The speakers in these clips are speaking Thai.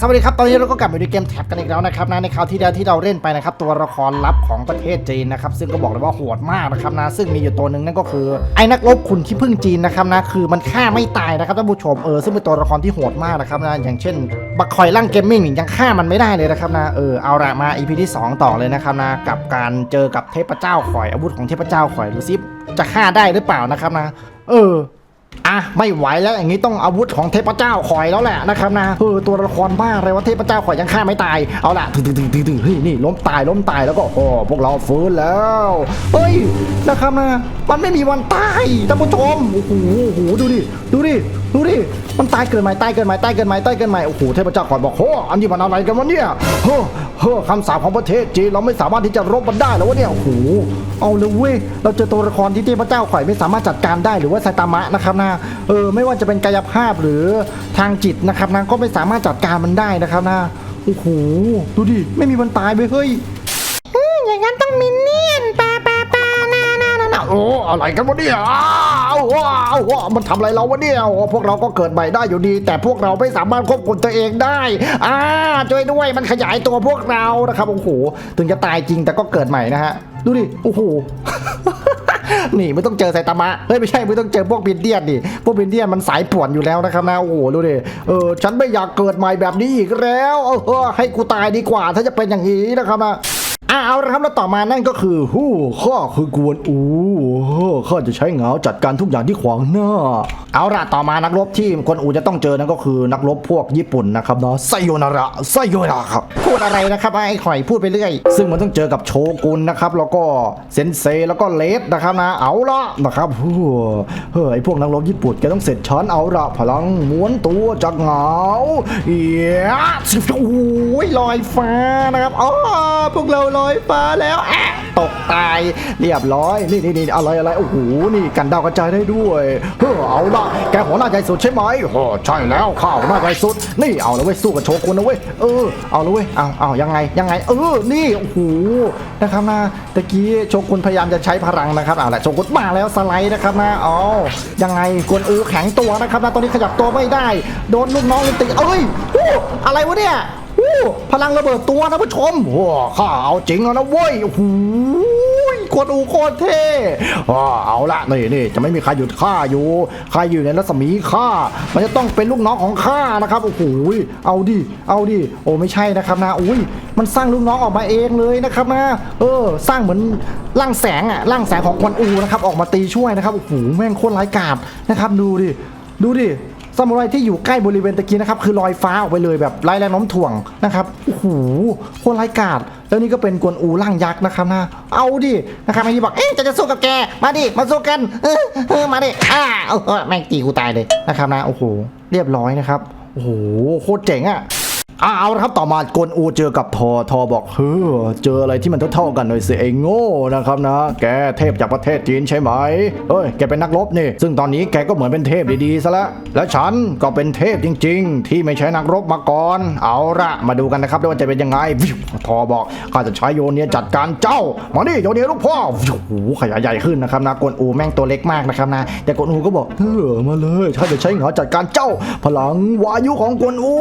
สวัสดีครับ ตอนนี้เราก็กลับมาดูเกมแท็บกันอีกแล้วนะครับนะในคราวที่แล้วที่เราเล่นไปนะครับตัวละครลับของประเทศจีนนะครับซึ่งก็บอกเลยว่าโหดมากนะครับนะซึ่งมีอยู่ตัวหนึ่งนั่นก็คือไอ้นักรบขุนที่พึ่งจีนนะครับนะคือมันฆ่าไม่ตายนะครับท่านผู้ชมเออซึ่งเป็นตัวละครที่โหดมากนะครับนะอย่างเช่น บักคอยล่างเกมมิ่งยังฆ่ามันไม่ได้เลยนะครับนะเออเอาละมา EP ที่สองต่อเลยนะครับนะกับการเจอกับเทพเจ้าข่อยอาวุธของเทพเจ้าข่อยดูซิจะฆ่าได้หรือเปล่านะครับนะเออ อะไม่ไหวแล้วอย่างนี้ต้องอาวุธของเทพเจ้าคอยแล้วแหละนะครับนะเออตัวละครบ้าอะไรว่าเทพเจ้าคอยยังฆ่าไม่ตายเอาล่ะถึงถึงถึงถึงถึงเฮ้ยนี่ล้มตายล้มตายแล้วก็โอ้พวกเราฟื้นแล้วเฮ้ยนะครับนะมันไม่มีวันตายท่านผู้ชมโอ้โหโอ้โหดูดิดูดิดูดิมันตายเกินไหมตายเกินไหมตายเกินไหมตายเกินไหมโอ้โหเทพเจ้าคอยบอกโอ้อันนี้มันอะไรกันวะเนี่ยเฮ้อเฮ้อคำสาปของประเทศจีนเราไม่สามารถที่จะรบมันได้แล้ววะเนี่ยโอ้โหเอาเลยเว้ยเราเจอตัวละครที่เทพเจ้าข่อยไม่สามารถจัดการได้หรือว่าไซตามะนะครับนะเออไม่ว่าจะเป็นกายภาพหรือทางจิตนะครับนะก็ไม่สามารถจัดการมันได้นะครับนะโอ้โหดูดิไม่มีวันตายไปเฮ้ยอย่างนั้นต้องมินเนี่ยนปาปาปานานานานาโอ้อะไรกันวะเนี่ยอ้าวว้าวว้าวมันทำอะไรเราวะเนี่ยโอ้พวกเราก็เกิดใหม่ได้อยู่ดี แต่พวกเราไม่สามารถควบคุมตัวเองได้อ่าช่วยด้วยมันขยายตัวพวกเรานะครับโอ้โหถึงจะตายจริงแต่ก็เกิดใหม่นะฮะดูดิโอ้โห นี่ไม่ต้องเจอไซตามะเฮ้ยไม่ใช่ไม่ต้องเจอพวกบินเดียนดิพวกบินเดียนมันสายป่วนอยู่แล้วนะครับนะโอ้โหดูดิเออฉันไม่อยากเกิดใหม่แบบนี้อีกแล้วเออให้กูตายดีกว่าถ้าจะเป็นอย่างนี้นะครับนะ อ่าเอาละครับแล้วต่อมานั่นก็คือฮู้ข้าคือกวนอูข้าจะใช้เหงาจัดการทุกอย่างที่ขวางหน้า เอาละต่อมานักรบที่กวนอูจะต้องเจอนั่นก็คือนักรบพวกญี่ปุ่นนะครับเนาะไซโยนาระไซโยนาระครับพูดอะไรนะครับไอ้ข่อยพูดไปเรื่อย ซึ่งมันต้องเจอกับโชกุนนะครับแล้วก็เซนเซแล้วก็เลสนะครับนะเอาละนะครับฮู้เฮ้ยไอ้พวกนักรบญี่ปุ่นแกต้องเสร็จช้อนเอาละพลังม้วนตัวจากเหงาเอี๊ยะโอ้ยลอยฟ้านะครับอ๋อพวกเราลอยอยฟ้าแล้วอะตกตายเรียบร้อย นี่นี่นี่อะไรอะไรโอ้โหนี่กันดาวกระจายได้ด้วยเฮ้อเอาละแกหัวหน้าใจสุดใช่ไหมโอ้ใช่แล้วข้าวหน้าใจสุด นี่เอาล้วเว้ยสู้กับโชกุนนะเว้ยเออเอาล้วเว้ยเอาเอายังไงยังไง เออนี่โอ้โหนะครับนะตะกี้โชกุนพยายามจะใช้พลังนะครับเอาละโชกุนมาแล้วสไลด์นะครับนะอ๋อยังไงกวนอูแข็งตัวนะครับนะตอนนี้ขยับตัวไม่ได้ โดนลูกน้องตีเอ้ยอะไรวะเนี่ย พลังระเบิดตัวนะผู้ชมโอ้ข้าเอาจริงแล้วนะเว้ยโอ้โหกดอูโคตรเท่อ้อเอาละนี่นี่จะไม่มีใครหยุดข้าอยู่ใครอยู่ในรัศมีข้ามันจะต้องเป็นลูกน้องของข้านะครับโอ้โหเอาดิเอาดิโอ้ไม่ใช่นะครับนะอุ้ยมันสร้างลูกน้องออกมาเองเลยนะครับนะเออ สร้างเหมือนร่างแสงอะร่างแสงของควันอูนะครับ ออกมาตีช่วยนะครับโอ้โหแม่งโคตรร้ายกาจนะครับ ดูดิดูดิ ซามูไรที่อยู่ใกล้บริเวณตะกี้นะครับคือลอยฟ้าออกไปเลยแบบไร้แรงโน้มถ่วงนะครับโอ้โหโคตรไร้กาดแล้วนี่ก็เป็นกวนอูร่างยักษ์นะครับนะเอาดินะครับไอ้ที่บอกเอ๊ะจะจะสู้กับแกมาดิมาสู้กันเออเออมาดิอ่าเออแม่งตีกูตายเลยนะครับนะโอ้โหเรียบร้อยนะครับโอ้โหโคตรเจ๋งอะ อะเอาละครับต่อมากวนอูเจอกับทอทอบอกเฮ้อเจออะไรที่มันเท่าๆกันหน่อยสิไอ้โง่นะครับนะ แกเทพจากประเทศจีนใช่ไหมเอ้ยแกเป็นนักรบนี่ ซึ่งตอนนี้แกก็เหมือนเป็นเทพดีๆซะแล้วและฉันก็เป็นเทพจริง ๆ ที่ไม่ใช่นักรบมาก่อน เอาละมาดูกันนะครับว่าจะเป็นยังไงวิวทอบอกข้าจะใช้โยเนียจัดการเจ้ามาดิโยเนียลูกพ่อวิวโอ้โหขยายใหญ่ขึ้นนะครับนะกวนอูแม่งตัวเล็กมากนะครับนะ แต่กวนอูก็บอกเออมาเลยข้าจะใช้เหงาจัดการเจ้า พลังวายุของกวนอู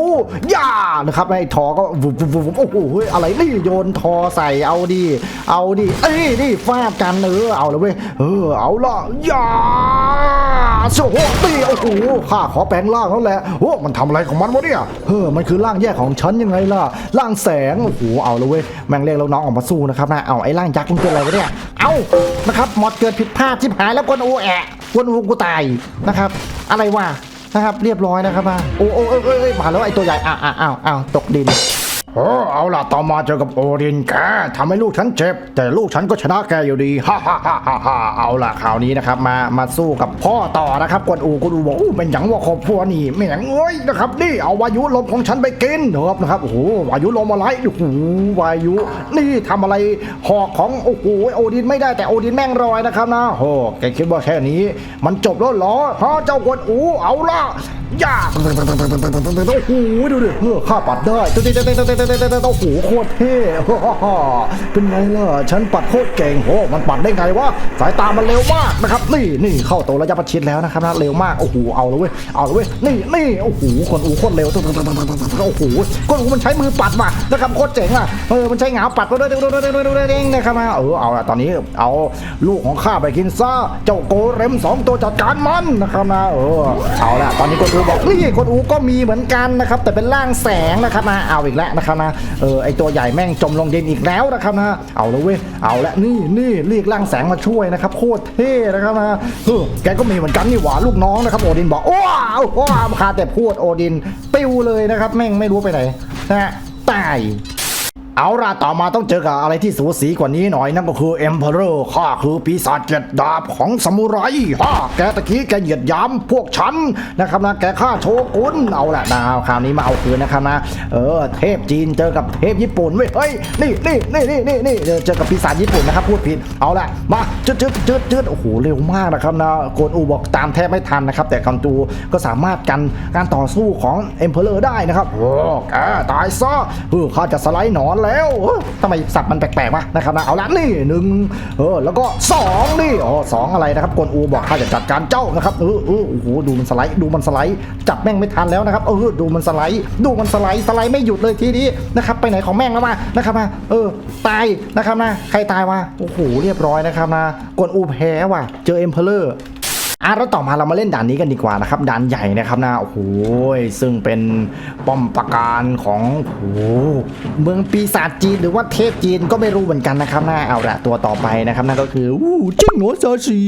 ย่านะครับไอ้ทอก็วุบวุบวุบโอ้โหอะไรนี่โยนทอใส่เอาดิเอาดิเอ้ยนี่ฟาดกันเออเอาเลยเว้ยเออเอาละย่าโอ้โหตีโอ้โหข้าขอแปลงร่างแล้วแหละโอ้มันทำอะไรของมันวะเนี่ยเออมันคือร่างแยกของฉันยังไงล่ะร่างแสงโอ้โหเอาเลยเว้ยแม่งเรียกแล้วน้องออกมาสู้นะครับนะเอาไอ้ร่างยักษ์มันเป็นอะไรวะเนี่ยเอานะครับหมดเกิดผิดพลาดชิบหายแล้วกวนอูแอะกวนอูกูตายนะครับ อะไรวะ นะครับ เรียบร้อยนะครับมาโอ้โอ้เอ้ยเอ้ยมาแล้วไอ้ตัวใหญ่อ้าวอ้าวอ้าวตกดิน โอ้เอาล่ะต่อมาเจอกับโอดินแกทำให้ลูกฉันเจ็บ แต่ลูกฉันก็ชนะแกอยู่ดีฮ่าฮ่าฮ่าฮ่าฮ่าเอาล่ะคราวนี้นะครับ มามาสู้กับพ่อต่อนะครับกวนอูกวนอูบอกอู้เป็นหยังว่าครอบครัวนี่ไม่หยังเอ้ยนะครับนี่เอาวายุลมของฉันไปกินเนอะนะครับโอ้โหวายุลมอะไรโอ้โหวายุ นี่ทำอะไรหอกของโอ้โหโอดินไม่ได้แต่โอดินแม่งรอยนะครับนะโอ้แกคิดว่าแค่นี้ มันจบแล้วเหรอฮะเจ้ากวนอูเอาล่ะ ย่าโอ้โหดูดิเออข้าปัดได้เต้นเต้นเต้นเต้นเต้นเต้นโอ้โหโคตรเท่เป็นไงล่ะฉันปัดโคตรเก่งโอ้มันปัดได้ไงวะสายตามันเร็วมากนะครับนี่นี่เข้าตัวระยะประชิดแล้วนะครับนะเร็วมากโอ้โหเอาเลยเว้ยเอาเลยเว้ยนี่นี่โอ้โหคนอูโคตรเร็วโอ้โหคนอูมันใช้มือปัดว่ะนะครับโคตรเจ๋งอะเออมันใช้เหงาปัดด้วยด้วยด้วยด้วยด้วยด้วยนะครับนะเออเอาละตอนนี้เอาลูกของข้าไปกินซะเจ้าโกเร็มสองตัวจัดการมันนะครับนะเออเอาละตอนนี้คนอูบอกนี่คนอูก็มีเหมือนกันนะครับแต่เป็นร่างแสงนะครับนะเอาอีกแล้วนะครับนะเออไอตัวใหญ่แม่งจมลงดินอีกแล้วนะครับนะเอาแล้วเว้ยเอาละนี่นี่เรียกร่างแสงมาช่วยนะครับโคตรเท่นะครับนะเออแกก็มีเหมือนกันนี่หว่าลูกน้องนะครับโอดินบอกว้าวว้าวคาแต่พูดโอดิน ปิ้วเลยนะครับแม่งไม่รู้ไปไหนนะฮะตาย เอาล่ะต่อมาต้องเจอกับอะไรที่สูสีกว่านี้หน่อยนั่นก็คือ Emperor ข้าคือปีศาจเจ็ดดาบของสมุไรฮ่าแกตะกี้แกเหยียดยามพวกฉันนะครับนะแกฆ่าโชกุนเอาละนะคราวนี้มาเอาคืนนะครับนะเออเทพจีนเจอกับเทพญี่ปุ่นเว้ยเฮ้ยนี่นี่นี่นี่นี่นี่เจอกับปีศาจญี่ปุ่นนะครับพูดผิดเอาละมาจืดจืดจืดจืดโอ้โหเร็วมากนะครับนะโกนอูบอกตามแทบไม่ทันนะครับ แต่คำตูก็สามารถกันการต่อสู้ของ Emperor ได้นะครับโอ้แกตายซะเออข้าจะสไลด์หนอนแล้วทำไมสับมันแปลกๆวะนะครับนะเอาละนี่หนึ่งเออแล้วก็สองนี่อ๋อสองอะไรนะครับกวนอูบอกข้าจะจัดการเจ้านะครับเออเออโอ้โหดูมันสไลด์ดูมันสไลด์จับแม่งไม่ทันแล้วนะครับเออดูมันสไลด์ดูมันสไลด์สไลด์ไม่หยุดเลยทีนี้นะครับไปไหนของแม่งแล้วมานะครับมาเออตายนะครับนะใครตายวะโอ้โหเรียบร้อยนะครับนะกวนอูแพ้ว่ะเจอเอ็มเพลเลอร์ อะแล้วต่อมาเรามาเล่นด่านนี้กันดีกว่านะครับด่านใหญ่นะครับนะโอ้โหซึ่งเป็นป้อมปราการของโอ้โหเมืองปีศาจจีนหรือว่าเทพจีนก็ไม่รู้เหมือนกันนะครับนะเอาละตัวต่อไปนะครับนั่นก็คืออู้จิ้งหัวซาชี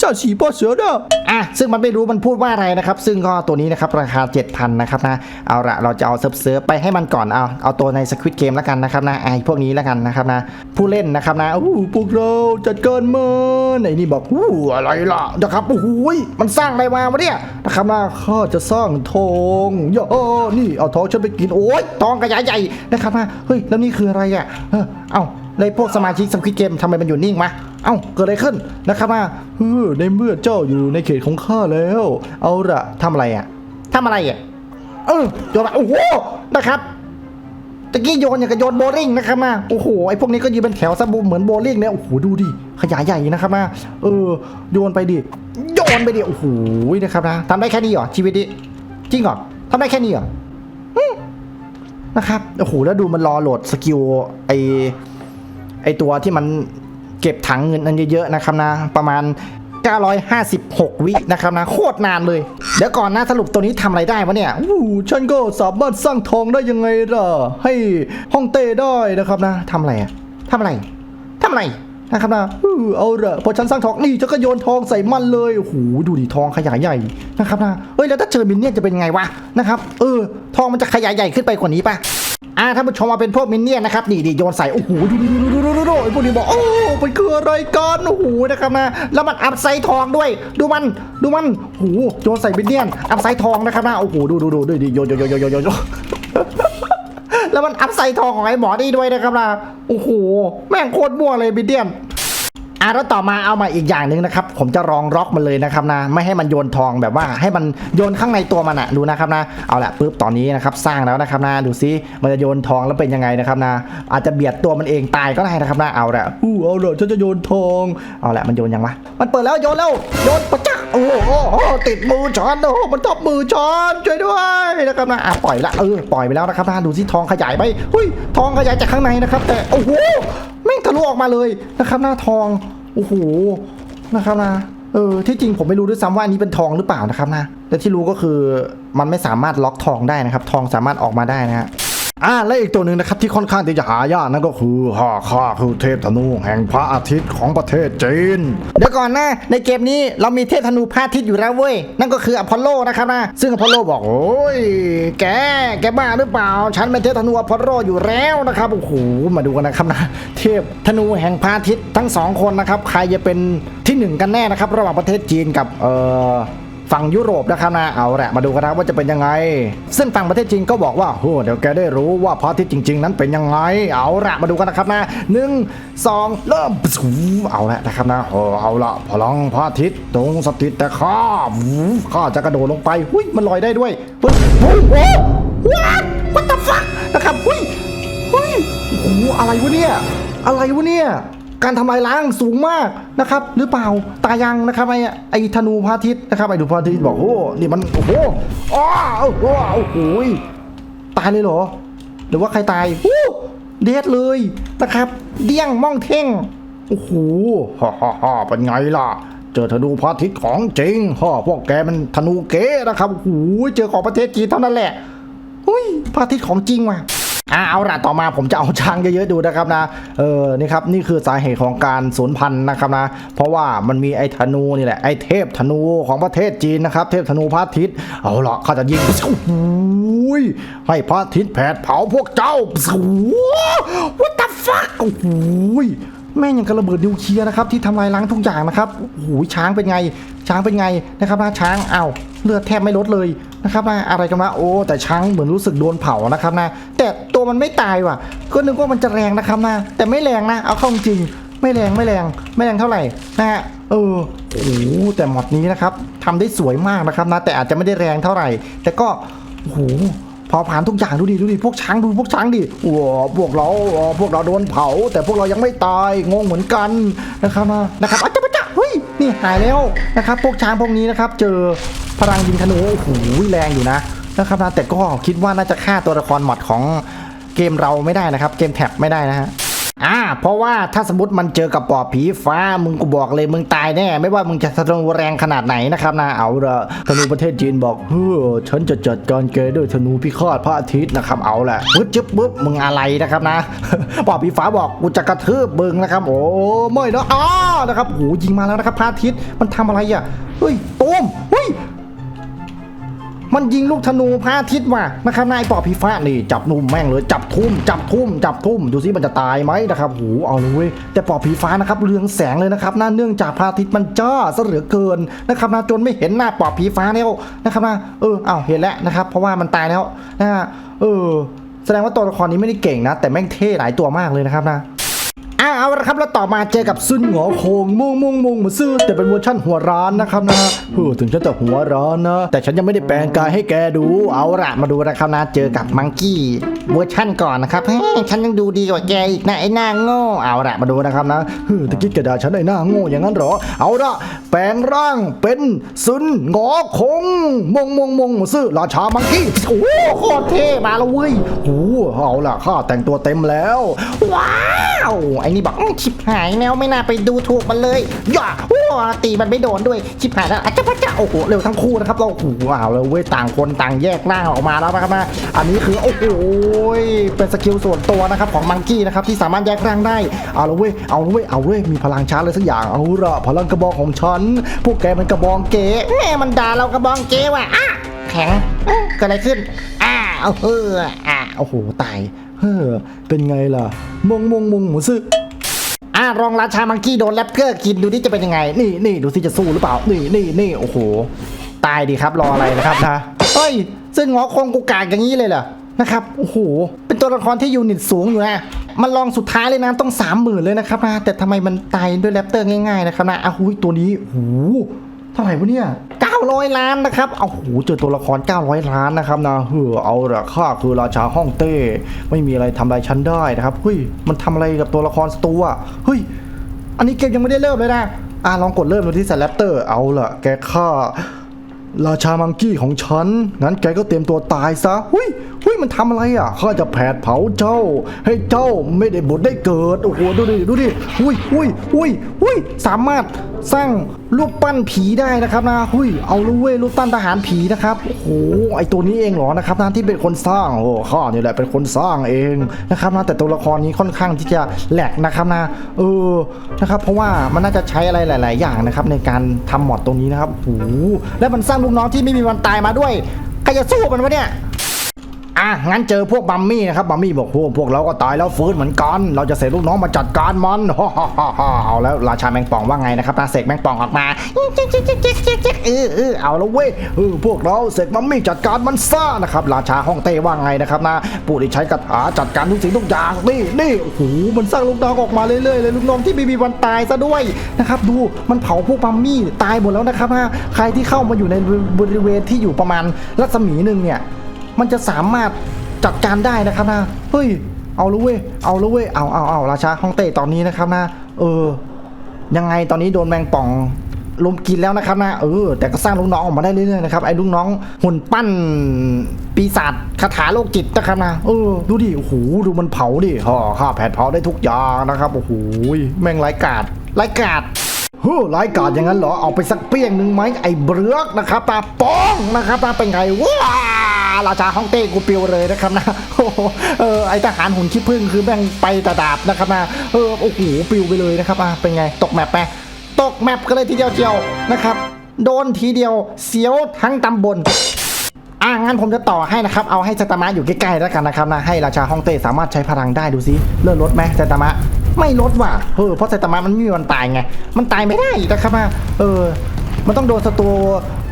ซาชีป่อเสือเด้ออะซึ่งมันไม่รู้มันพูดว่าอะไรนะครับ ซึ่งก็ตัวนี้นะครับราคา 7,000นะครับนะเอาละเราจะเอาเซิร์ฟเซิร์ฟไปให้มันก่อนเอาเอาตัวในสควิตเกมแล้วกันนะครับนะไอพวกนี้แล้วกันนะครับนะผู้เล่นนะครับนะอู้พวกเราจัดเกินมันไอนี่บอกอู้อะไรล่ะนะครับโอ้โหยมันสร้างอะไรมาวะเนี่ยนะครับนะข้าจะสร้างทองอย่านี่เอาทองฉันไปกินโอ้โอ้ยทองกระยายใหญ่นะครับนะเฮ้ยแล้วนี่คืออะไรอะเออเอ้าเลยพวกสมาชิกสควิตเกมทำไมมันอยู่นิ่งมะเอ้าเกิดอะไรขึ้นนะครับนะเออในเมื่อเจ้าอยู่ในเขตของข้าแล้ว เอาละทำอะไรอะทำอะไรอะเออโยนมาโอ้โหนะครับตะกี้โยนอย่างกับโยนโบลิ่งนะครับนะโอ้โหไอพวกนี้ก็ยืนเป็นแถวซะบูเหมือนโบลิ่งเนี่ยโอ้โหดูดิขยายใหญ่นะครับนะเออโยนไปดิ โยนไปดิโอ้โหนะครับนะทำได้แค่นี้เหรอชีวิตนี้จริงเหรอทำได้แค่นี้เหรอนะครับโอ้โหแล้วดูมันรอโหลดสกิลไอไอตัวที่มันเก็บถังเงินอันเยอะๆนะครับนะ ประมาณ 956 วินะครับนะ โคตรนานเลย เดี๋ยวก่อนนะสรุปตัวนี้ทำอะไรได้วะเนี่ยอู้ฉันก็สามารถสร้างทองได้ยังไงล่ะให้ห้องเต้ได้นะครับนะทำอะไรอะทำอะไรทำอะไร นะครับนะเออเอาละพอฉันสร้างทองนี่ฉันก็โยนทองใส่มันเลยโอ้โหดูดิทองขยายใหญ่นะครับนะเอ้ยแล้วถ้าเจอมินเนี่ยนจะเป็นไงวะนะครับเออทองมันจะขยายใหญ่ขึ้นไปกว่านี้ปะอ่าถ้าผู้ชมมาเป็นพวกมินเนี่ยนนะครับนี่ดิโยนใส่โอ้โหดูดูดูดูดูดูดูไอ้พวกนี้บอกโอ้มันคืออะไรกันโอ้โหนะครับนะแล้วมันอัพไซด์ทองด้วย ดูมันดูมันโอ้โหโยนใส่มินเนี่ยนอัพไซด์ทองนะครับนะโอ้โหดูดูดูดูดิโยนโยนโยนโยนโยนโยน แล้วมันอัพไซทองของไอ้หมอนี่ด้วยนะครับนะโอ้โหแม่งโคตรมั่วเลยมินเดียน อะแล้วต่อมาเอามาอีกอย่างหนึ่งนะครับ ผมจะรองล็อกมันเลยนะครับนะ ไม่ให้มันโยนทองแบบว่าให้มันโยนข้างในตัวมันอะดูนะครับนะ เอาละปุ๊บตอนนี้นะครับสร้างแล้วนะครับนะ ดูซิมันจะโยนทองแล้วเป็นยังไงนะครับนะ อาจจะเบียดตัวมันเองตายก็ได้นะครับนะ เอาละอู้เอาละฉันจะโยนทอง เอาละมันโยนยังวะ มันเปิดแล้วโยนแล้ว โยนปะจ๊ะโอ้โหติดมือช้อนโอ้โหมันทับมือช้อนช่วยด้วยนะครับนะอะปล่อยละเออปล่อยไปแล้วนะครับนะดูซิทองขยายไปเฮ้ยทองขยายจากข้างในนะครับ แต่โอ้โหแม่งทะลุออกมาเลยนะครับหน้าทอง โอ้โหนะครับนะเออที่จริงผมไม่รู้ด้วยซ้ำว่าอันนี้เป็นทองหรือเปล่านะครับนะแต่ที่รู้ก็คือมันไม่สามารถล็อกทองได้นะครับ ทองสามารถออกมาได้นะฮะ อ่าและอีกตัวหนึ่งนะครับที่ค่อนข้างที่จะหายากนั่นก็คือฮ่าข้าคือเทพธนูแห่งพระอาทิตย์ของประเทศจีน เดี๋ยวก่อนนะในเกมนี้เรามีเทพธนูพระอาทิตย์อยู่แล้วเว้ยนั่นก็คืออพอลโลนะครับนะซึ่งอพอลโลบอกโอ้ยแกแกบ้าหรือเปล่า ฉันเป็นเทพธนูอพอลโลอยู่แล้วนะครับโอ้โหมาดูกันนะครับนะเทพธนูแห่งพระอาทิตย์ทั้งสองคนนะครับใครจะเป็นที่หนึ่งกันแน่นะครับระหว่างประเทศจีนกับเอ่อ ฝั่งยุโรปนะครับนะเอาแหละมาดูกันนะว่าจะเป็นยังไง ซึ่งฝั่งประเทศจีนก็บอกว่าโอ้เดี๋ยวแกได้รู้ว่าพระอาทิตย์จริง ๆ นั้นเป็นยังไง เอาละมาดูกันนะครับนะหนึ่งสองเริ่มเอาละนะครับนะโอ้เอาละพลังพระอาทิตย์ตรงสถิตแต่ข้าข้าจะกระโดดลงไปหุ้ยมันลอยได้ด้วยเฮ้ยโอ้โหว้าวัตฟักนะครับหุ้ยหุ้ยโอ้อะไรวะเนี่ยอะไรวะเนี่ย การทำลายล้างสูงมากนะครับ หรือเปล่าตายังนะครับไอ้ไอ้ธนูพระอาทิตย์นะครับไอ้ธนูพระอาทิตย์บอกโอ้นี่มันโอ้โหอ้าวโอ้โหโอ้โหตายเลยเหรอ หรือว่าใครตายอู้เดดเลยนะครับ เดี้ยงม่องเท่งโอ้โหฮ่าฮ่าฮ่าเป็นไงล่ะ เจอธนูพระอาทิตย์ของจริงฮ่าพวกแกมันธนูเก๋นะครับโอ้โหเจอของประเทศจีนเท่านั้นแหละอุ้ยพระอาทิตย์ของจริงว่ะ อ่าเอาละต่อมาผมจะเอาช้างเยอะๆดูนะครับนะ เออ นี่ครับนี่คือสาเหตุของการสูญพันธุ์นะครับนะ เพราะว่ามันมีไอ้ธนูนี่แหละไอ้เทพธนูของประเทศจีนนะครับ เทพธนูพระอาทิตย์ เอาละเขาจะยิงโอ้ยให้พระอาทิตย์แผดเผาพวกเจ้าโอ้ what the fuck โอ้ย แม่งยังกระเบิดนิวเคลียร์นะครับที่ทำลายล้างทุกอย่างนะครับโอ้โหช้างเป็นไง ช้างเป็นไงนะครับนะช้างอ้าวเลือดแทบไม่ลดเลยนะครับนะอะไรกันวะโอ้แต่ช้างเหมือนรู้สึกโดนเผานะครับนะแต่ตัวมันไม่ตายว่ะ ก็นึกว่ามันจะแรงนะครับนะแต่ไม่แรงนะเอาเข้าจริงไม่แรงไม่แรงไม่แรงเท่าไหร่นะฮะเออโอ้แต่หมดนี้นะครับทำได้สวยมากนะครับนะแต่อาจจะไม่ได้แรงเท่าไหร่ แต่ก็โอ้ โหพอผ่านทุกอย่างดูดิดูดิพวกช้างดูพวกช้างดิโอ้พวกเราพวกเราโดนเผา แต่พวกเรายังไม่ตายงงเหมือนกันนะครับนะนะครับอาจจะปะจ๊ะเฮ้ยนี่หายแล้วนะครับ พวกช้างพวกนี้นะครับ เจอพลังยิงธนูโอ้โหแรงอยู่นะนะครับนะแต่ก็คิดว่าน่าจะฆ่าตัวละครหมดของเกมเราไม่ได้นะครับ เกมแท็บไม่ได้นะฮะ อ่า เพราะว่าถ้าสมมติมันเจอกับปอบผีฟ้า มึงกูบอกเลยมึงตายแน่ ไม่ว่ามึงจะธนูแรงขนาดไหนนะครับนะเอาละธนูประเทศจีนบอกเฮ้อฉันจะจัดการแกด้วยธนูพิฆาตพระอาทิตย์นะครับเอาแหละปึ๊บจึ๊บปึ๊บมึงอะไรนะครับนะปอบผีฟ้าบอกกูจะกระทืบมึงนะครับ โอ้ไม่นะอ้านะครับโหยิงมาแล้วนะครับพระอาทิตย์มันทำอะไรอะเฮ้ยตูมเฮ้ย มันยิงลูกธนูพระอาทิตย์ว่ะนะครับนายปอบผีฟ้านี่จับนุ่มแม่งเลยจับทุ่มจับทุ่มจับทุ่มดูสิมันจะตายไหมนะครับหูเอาเลยเว้ยแต่ปอบผีฟ้านะครับเรืองแสงเลยนะครับน่าเนื่องจากพระอาทิตย์มันจ้าซะเหลือเกินนะครับนะจนไม่เห็นหน้าปอบผีฟ้าแล้วนะครับนะเออเอาเห็นแล้วนะครับเพราะว่ามันตายแล้วนะฮะเออแสดงว่าตัวละครนี้ไม่ได้เก่งนะ แต่แม่งเท่หลายตัวมากเลยนะครับนะ อ่าเอาละครับแล้วต่อมาเจอกับซุนหงอโคงมุงมุงมุงมาซื้อแต่เป็นเวอร์ชั่นหัวร้านนะครับนะเออถึงฉันจะหัวร้านนะแต่ฉันยังไม่ได้แปลงกายให้แกดู เอาละมาดูนะครับนะเจอกับมังกี้เวอร์ชั่นก่อนนะครับเฮ้ฉันยังดูดีกว่าแกอีกนะไอ้หน้าโง่เอาละมาดูนะครับนะเฮ้ตะกี้กระดาษฉันไอ้หน้าโง่อย่างนั้นหรอ เอาละแปลงร่างเป็นซุนหงอคงมงมงมงมาซื้อราชามังกี้โอ้โหโคตรเท่มาแล้วเว้ยโอ้เอาละข้าแต่งตัวเต็มแล้วว้า วไอ้นี่บอกอื้อชิบหายแล้วไม่น่าไปดูถูกมันเลยอย่าโอ้ตีมันไม่โดนด้วยชิบหายแล้วอาจจะพระเจ้าโอ้โหเร็วทั้งคู่นะครับเราโอ้โหว้าวเลยเว้ยต่างคนต่างแยกร่าออกมาแล้วนะครับนะอันนี้คือโอ้โหเป็นสกิลส่วนตัวนะครับของมังกี้นะครับที่สามารถแยกร่างได้เอาละเว้ยเอาละเว้ยเอาเว้ยมีพลังชาร์จเลยสักอย่างเอาละพลังกระบอกของฉันพวกแกมันกระบองเก๋แม่มันด่าเรากระบองเก๋ว่ะอะแข็งเกิดอะไรขึ้นอ่าเอาเฮ้ออะโอ้โหตายเฮ้อเป็นไงล่ะ มงมงมงหมูซื้ออ่ารองราชามังกี้โดนแรปเกอร์กินดูที่จะเป็นยังไง นี่นี่ดูสิจะสู้หรือเปล่า นี่นี่นี่โอ้โห ตายดีครับรออะไรนะครับนะเฮ้ย ซึ่งงอคงกูกากอย่างนี้เลยเหรอนะครับโอ้โหเป็นตัวละครที่ยูนิตสูงอยู่นะมันลองสุดท้ายเลยนะต้องสามหมื่นเลยนะครับนะแต่ทำไมมันตายด้วยแรปเตอร์ง่ายๆนะครับนะอ้าวหุยตัวนี้โอ้โหเท่าไหร่วะเนี่ย 900 ล้านนะครับเอาหูเจอตัวละคร 900 ล้านนะครับนะเฮ้อเอาละข้าคือราชาห้องเต้ ไม่มีอะไรทำอะไรฉันได้นะครับเฮ้ยมันทำอะไรกับตัวละครสตูอะเฮ้ยอันนี้เกมยังไม่ได้เริ่มเลยนะอะลองกดเริ่มดูที่สัตว์แรปเตอร์เอาละแกฆ่าราชามังกี้ของฉัน งั้นแกก็เตรียมตัวตายซะหุย หุยมันทำอะไรอะข้าจะแผดเผาเจ้า ให้เจ้าไม่ได้บุญได้เกิดโอ้โหดูดิดูดิหุ้ยหุ้ยหุ้ยหุ้ยสามารถสร้างรูปปั้นผีได้นะครับนะหุ้ยเอาลูกเว้ยรูปปั้นทหารผีนะครับโอ้โหไอตัวนี้เองเหรอนะครับนะที่เป็นคนสร้างโอ้ข้านี่แหละเป็นคนสร้างเองนะครับนะแต่ตัวละครนี้ค่อนข้างที่จะแหลกนะครับนะเออนะครับเพราะว่ามันน่าจะใช้อะไรหลาย ๆ อย่างนะครับในการทำมอดตรงนี้นะครับโอ้โหแล้วมันสร้างลูกน้องที่ไม่มีวันตายมาด้วยใครจะสู้มันวะเนี่ย อะงั้นเจอพวกบัมมี่นะครับบัมมี่บอกพวกพวกเราก็ตายแล้วฟื้นเหมือนกัน เราจะเสกลูกน้องมาจัดการมันฮ่าฮ่าฮ่าเอาแล้วราชาแมงป่องว่าไงนะครับนาเสกแมงป่องออกมาเจ๊กเจ๊กเจ๊กเจ๊กจ๊กเจ๊กเออเออเอาแล้วเว้ยเออพวกเราเสกบัมมี่จัดการมันซ่านะครับราชาฮ่องเต้ว่าไงนะครับนะผู้ที่ใช้คาถาจัดการทุกสิ่งทุกอย่างนี่นี่โอ้โหมันสร้างลูกน้องออกมาเรื่อยๆเลยลูกน้องที่ไม่มีวันตายซะด้วยนะครับดูมันเผาพวกบัมมี่ตายหมดแล้วนะครับนะใครที่เข้ามาอยู่ในบริเวณที่อยู่ประมาณรัศมีหนึ่งเนี่ย มันจะสามารถจัดการได้นะครับนะเฮ้ยเอาละเว้ยเอาละเว้ยเอาเอาเอาราชาฮ่องเต้ตอนนี้นะครับนะ เออ ยังไงตอนนี้โดนแมงป่องลมกินแล้วนะครับนะเออแต่ก็สร้างลูกน้องออกมาได้เรื่อยๆนะครับไอ้ลูกน้องหุ่นปั้นปีศาจคาถาโลกจิตนะครับนะเออดูดิโอ้โหดูมันเผาดิห่อข้าแผดเผาได้ทุกอย่างนะครับโอ้โหแม่งไร้กาดไร้กาด ฮ้ยร้ายกาจอย่างนั้นเหรอเอาไปสักเปี้ยงหนึ่งไหมไอ้เบรือกนะครับตาป้องนะครับตาเป็นไงว้าราชาฮ่องเต้กูปิวเลยนะครับนะโอ้โหเออไอทหารหุ่นขี้ผึ้งคือแม่งไปตาดาบนะครับนะเออโอ้โหปิวไปเลยนะครับอะเป็นไงตกแมปไปตกแมปกันเลยทีเดียวเจียวนะครับ โดนทีเดียวเสียวทั้งตำบลอะงั้นผมจะต่อให้นะครับ เอาให้ซาตามะอยู่ใกล้ๆแล้วกันนะครับนะให้ราชาฮ่องเต้สามารถใช้พลังได้ดูซิเลื่อนลดไหมซาตามะ ไม่ลดว่ะเออเพราะซตามะมันไม่มีวันตายไง มันตายไม่ได้นะครับนะเออ มันต้องโดนศัตรู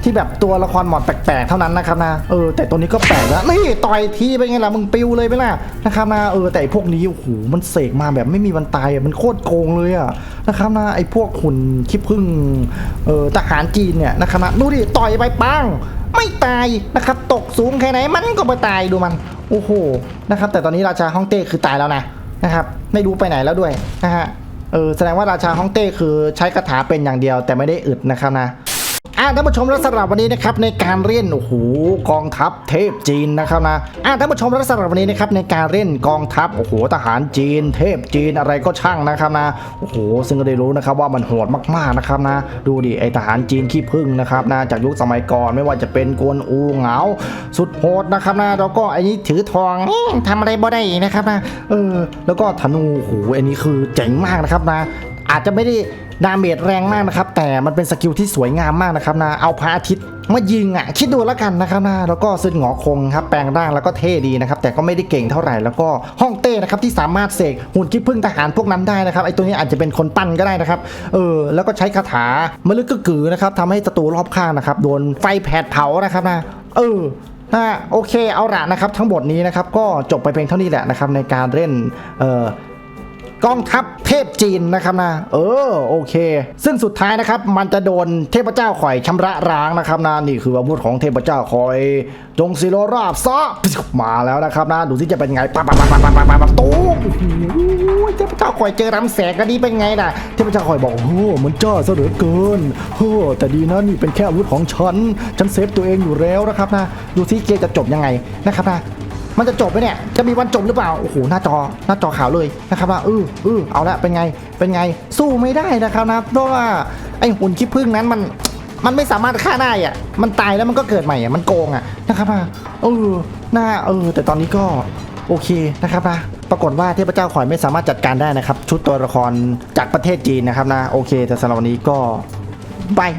ที่แบบตัวละครหมอดแปลกๆเท่านั้นนะครับนะเออแต่ตัวนี้ก็แปลกแล้วนี่ต่อยทีเป็นไงล่ะมึงปิวเลยไหมล่ะนะครับนะเออแต่พวกนี้โอ้โหมันเสกมาแบบไม่มีวันตายมันโคตรโกงเลยอะนะครับนะไอ้พวกหุ่นขี้ผึ้งเออทหารจีนเนี่ยนะครับนะดูดิต่อยไปปังไม่ตายนะครับตกสูงแค่ไหนมันก็ไม่ตายดูมันโอ้โหนะครับแต่ตอนนี้ราชาฮ่องเต้คือตายแล้วนะ นะครับ ไม่รู้ไปไหนแล้วด้วยนะฮะเออแสดงว่าราชาฮ่องเต้คือใช้คาถาเป็นอย่างเดียวแต่ไม่ได้อึดนะครับนะ อ่าท่านผู้ชมและสำหรับวันนี้นะครับในการเล่นโอ้โหกองทัพเทพจีนนะครับนะอ่าท่านผู้ชมและสำหรับวันนี้นะครับในการเล่นกองทัพโอ้โหทหารจีน เทพจีนอะไรก็ช่างนะครับนะโอ้โหซึ่งก็ได้รู้นะครับว่ามันโหดมากๆนะครับนะ ดูดิไอทหารจีนขี้ผึ้งนะครับนะจากยุคสมัยก่อนไม่ว่าจะเป็นกวนอูเหงา สุดโหดนะครับนะแล้วก็ไอนี้ถือทองเอ๊ะทำอะไรบ่ได้นะครับนะเออแล้วก็ธนูโอ้โหอันนี้คือเจ๋งมากนะครับนะอาจจะไม่ได้ ดาเมจแรงมากนะครับ แต่มันเป็นสกิลที่สวยงามมากนะครับนะเอาพระอาทิตย์มายิงอะคิดดูแล้วกันนะครับนะแล้วก็ซึ่งหงอคงครับแปลงร่างแล้วก็เท่ดีนะครับแต่ก็ไม่ได้เก่งเท่าไหร่แล้วก็ห้องเต้นะครับที่สามารถเสกหุ่นขี้ผึ้งทหารพวกนั้นได้นะครับไอ้ตัวนี้อาจจะเป็นคนปั้นก็ได้นะครับเออแล้วก็ใช้คาถามลึกกึกกือนะครับทำให้ศัตรูรอบข้างนะครับโดนไฟแผดเผานะครับนะเออนะโอเคเอาละนะครับทั้งหมดนี้นะครับก็จบไปเพียงเท่านี้แหละนะครับในการเล่นเอ่อ กองทัพเทพจีนนะครับนะ เออโอเค ซึ่งสุดท้ายนะครับมันจะโดนเทพเจ้าข่อยชำระร้างนะครับนะนี่คืออาวุธของเทพเจ้าข่อยจงศิโรราบซะมาแล้วนะครับนะดูสิจะเป็นไงปั๊บปั๊บปั๊บปั๊บปั๊บปั๊บปั๊บตู้มโอ้โหเทพเจ้าข่อยเจอรำแสงกันนี้เป็นไงล่ะเทพเจ้าข่อยบอกโอ้โหมันจ้าเหลือเกินเฮ้แต่ดีนะนี่เป็นแค่อาวุธของฉันฉันเซฟตัวเองอยู่แล้วนะครับนะดูสิเกจะจบยังไงนะครับนะ มันจะจบไหมเนี่ย จะมีวันจบหรือเปล่า โอ้โห หน้าจอ หน้าจอขาวเลยนะครับว่าเออเออเอาละเป็นไง เป็นไง สู้ไม่ได้นะครับนะ เพราะว่าไอ้หุ่นขี้ผึ้งนั้นมัน มันไม่สามารถฆ่าได้อะมันตายแล้วมันก็เกิดใหม่อะมันโกงอะนะครับนะเออหน้าเออ แต่ตอนนี้ก็โอเคนะครับนะ ปรากฏว่าเทพเจ้าข่อยไม่สามารถจัดการได้นะครับ ชุดตัวละครจากประเทศจีนนะครับนะ โอเค แต่สำหรับวันนี้ก็บาย